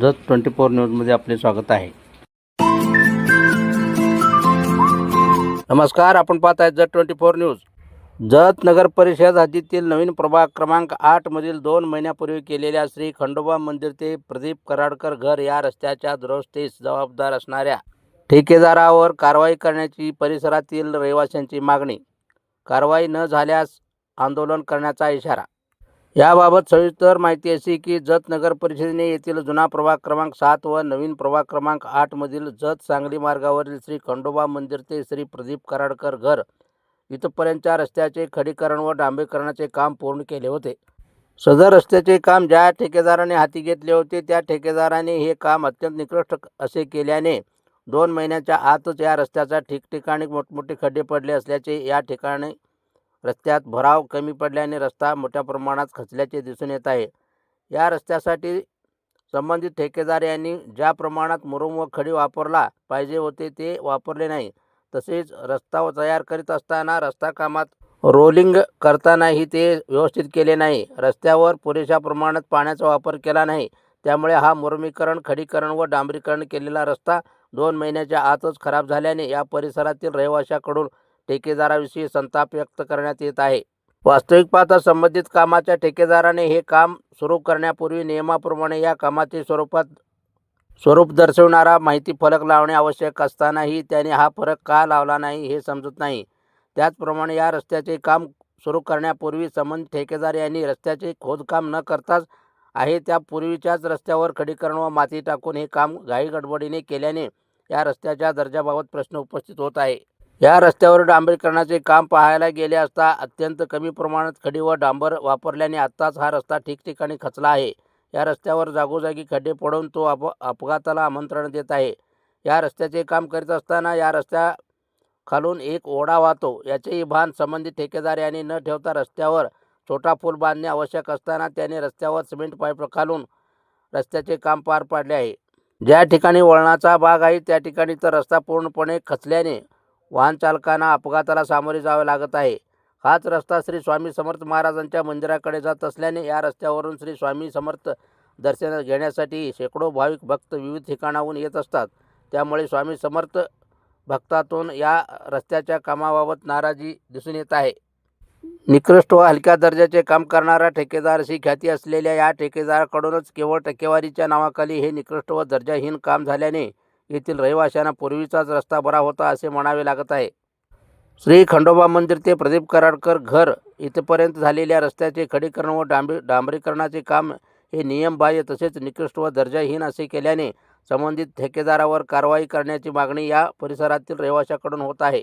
Jat twenty four न्यूजमध्ये आपले स्वागत आहे. नमस्कार आपण पाहत आहे Jat twenty four news. Jat नगर परिषद हद्दीतील नवीन प्रभाग क्रमांक आठमधील दोन महिन्यापूर्वी केलेल्या श्री खंडोबा मंदिर ते प्रदीप कराडकर घर या रस्त्याच्या दुरुस्तीस जबाबदार असणाऱ्या ठेकेदारावर कारवाई करण्याची परिसरातील रहिवाशांची मागणी. कारवाई न झाल्यास आंदोलन करण्याचा इशारा. याबाबत सविस्तर माहिती अशी की जत नगर परिषदेने येथील जुना प्रभाग क्रमांक सात व नवीन प्रभाग क्रमांक आठमधील जत सांगली मार्गावरील श्री खंडोबा मंदिर ते श्री प्रदीप कराडकर घर इथपर्यंतच्या रस्त्याचे खडीकरण व डांबेकरणाचे काम पूर्ण केले होते. सदर रस्त्याचे काम ज्या ठेकेदाराने हाती घेतले होते त्या ठेकेदाराने हे काम अत्यंत निकृष्ट असे केल्याने दोन महिन्याच्या आतच या रस्त्याचा ठिकठिकाणी मोठमोठे खड्डे पडले असल्याचे या ठिकाणी रस्त्यात भराव कमी पडल्याने रस्ता मोठ्या प्रमाणात खचल्याचे दिसून येत आहे. या रस्त्यासाठी संबंधित ठेकेदार यांनी ज्या प्रमाणात मुरुम व खडी वापरला पाहिजे होते ते वापरले नाही. तसेच रस्ता तयार करीत असताना रस्ता कामात रोलिंग करतानाही ते व्यवस्थित केले नाही. रस्त्यावर पुरेशा प्रमाणात पाण्याचा वापर केला नाही. त्यामुळे हा मुरमीकरण खडीकरण व डांबरीकरण केलेला रस्ता दोन महिन्याच्या आतच खराब झाल्याने या परिसरातील रहिवाशाकडून ठेकेदाराविषयी संताप व्यक्त करण्यात येत आहे. वास्तविक पाहता संबंधित कामाच्या ठेकेदाराने हे काम सुरू करण्यापूर्वी नियमाप्रमाणे या कामाचे स्वरूपात स्वरूप दर्शवणारा माहिती फलक लावणे आवश्यक असतानाही त्याने हा फरक का लावला नाही हे समजत नाही. त्याचप्रमाणे या रस्त्याचे काम सुरू करण्यापूर्वी संबंधित ठेकेदार यांनी रस्त्याचे खोदकाम न करताच आहे त्या पूर्वीच्याच रस्त्यावर खडीकरण व माती टाकून हे काम घाई गडबडीने केल्याने या रस्त्याच्या दर्जाबाबत प्रश्न उपस्थित होत आहे. या रस्त्यावर डांबरीकरणाचे काम पाहायला गेले असता अत्यंत कमी प्रमाणात खडी व डांबर वापरल्याने आत्ताच हा रस्ता ठिकठिकाणी खचला आहे. या रस्त्यावर जागोजागी खड्डे पडून तो अप अपघाताला आमंत्रण देत आहे. या रस्त्याचे काम करीत असताना या रस्त्या खालून एक ओढा वाहतो. याचेही भान संबंधित ठेकेदार यांनी न ठेवता रस्त्यावर छोटा पूल बांधणे आवश्यक असताना त्याने रस्त्यावर सिमेंट पाईप खालून रस्त्याचे काम पार पाडले आहे. ज्या ठिकाणी वळणाचा भाग आहे त्या ठिकाणी तर रस्ता पूर्णपणे खचल्याने वाहन चालकांना अपघाताला सामोरे जावे लागत आहे. हाच रस्ता श्री स्वामी समर्थ महाराजांच्या मंदिराकडे जात असल्याने या रस्त्यावरून श्री स्वामी समर्थ दर्शन घेण्यासाठी शेकडो भाविक भक्त विविध ठिकाणाहून येत असतात. त्यामुळे स्वामी समर्थ भक्तातून या रस्त्याच्या कामाबाबत नाराजी दिसून येत आहे. निकृष्ट व हलक्या दर्जाचे काम करणारा ठेकेदार अशी ख्याती असलेल्या या ठेकेदाराकडूनच केवळ टक्केवारीच्या नावाखाली हे निकृष्ट व दर्जाहीन काम झाल्याने येथील रहिवाशांना पूर्वीचाच रस्ता बरा होता असे म्हणावे लागत आहे. श्री खंडोबा मंदिर ते प्रदीप कराडकर घर इथपर्यंत झालेल्या रस्त्याचे खडीकरण व डांबरी डांबरीकरणाचे काम हे नियमबाह्य तसेच निकृष्ट व दर्जाहीन असे केल्याने संबंधित ठेकेदारावर कारवाई करण्याची मागणी या परिसरातील रहिवाशाकडून होत आहे.